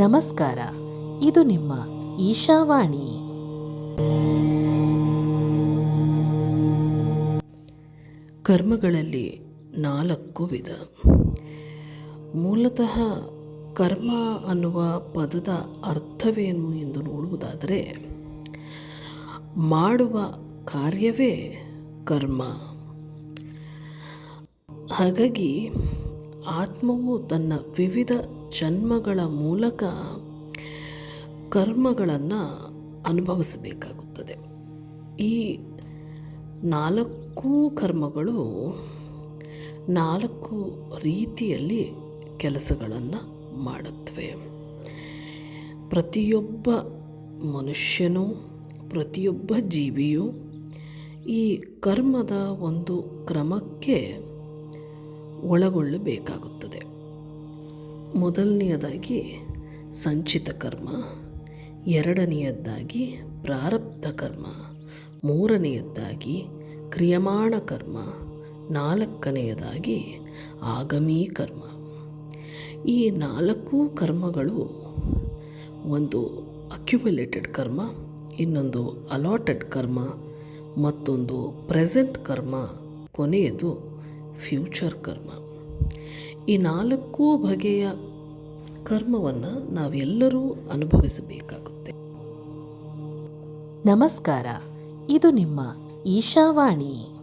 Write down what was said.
ನಮಸ್ಕಾರ. ಇದು ನಿಮ್ಮ ಈಶಾವಾಣಿ. ಕರ್ಮಗಳಲ್ಲಿ ನಾಲ್ಕು ವಿಧ. ಮೂಲತಃ ಕರ್ಮ ಅನ್ನುವ ಪದದ ಅರ್ಥವೇನು ಎಂದು ನೋಡುವುದಾದರೆ, ಮಾಡುವ ಕಾರ್ಯವೇ ಕರ್ಮ. ಹಾಗಾಗಿ ಆತ್ಮವು ತನ್ನ ವಿವಿಧ ಜನ್ಮಗಳ ಮೂಲಕ ಕರ್ಮಗಳನ್ನು ಅನುಭವಿಸಬೇಕಾಗುತ್ತದೆ. ಈ ನಾಲ್ಕು ಕರ್ಮಗಳು ನಾಲ್ಕು ರೀತಿಯಲ್ಲಿ ಕೆಲಸಗಳನ್ನು ಮಾಡುತ್ತವೆ. ಪ್ರತಿಯೊಬ್ಬ ಮನುಷ್ಯನು, ಪ್ರತಿಯೊಬ್ಬ ಜೀವಿಯು ಈ ಕರ್ಮದ ಒಂದು ಕ್ರಮಕ್ಕೆ ಒಳಗೊಳ್ಳಬೇಕಾಗುತ್ತದೆ. ಮೊದಲನೆಯದಾಗಿ ಸಂಚಿತ ಕರ್ಮ, ಎರಡನೆಯದ್ದಾಗಿ ಪ್ರಾರಬ್ಧ ಕರ್ಮ, ಮೂರನೆಯದ್ದಾಗಿ ಕ್ರಿಯಮಾಣ ಕರ್ಮ, ನಾಲ್ಕನೆಯದಾಗಿ ಆಗಮೀ ಕರ್ಮ. ಈ ನಾಲ್ಕು ಕರ್ಮಗಳು ಒಂದು ಅಕ್ಯುಮುಲೇಟೆಡ್ ಕರ್ಮ, ಇನ್ನೊಂದು ಅಲಾಟೆಡ್ ಕರ್ಮ, ಮತ್ತೊಂದು ಪ್ರೆಸೆಂಟ್ ಕರ್ಮ, ಕೊನೆಯದು ಫ್ಯೂಚರ್ ಕರ್ಮ. ಈ ನಾಲ್ಕು ಬಗೆಯ ಕರ್ಮವನ್ನು ನಾವೆಲ್ಲರೂ ಅನುಭವಿಸಬೇಕಾಗುತ್ತೆ. ನಮಸ್ಕಾರ ಇದು ನಿಮ್ಮ ಈಶಾವಾಣಿ.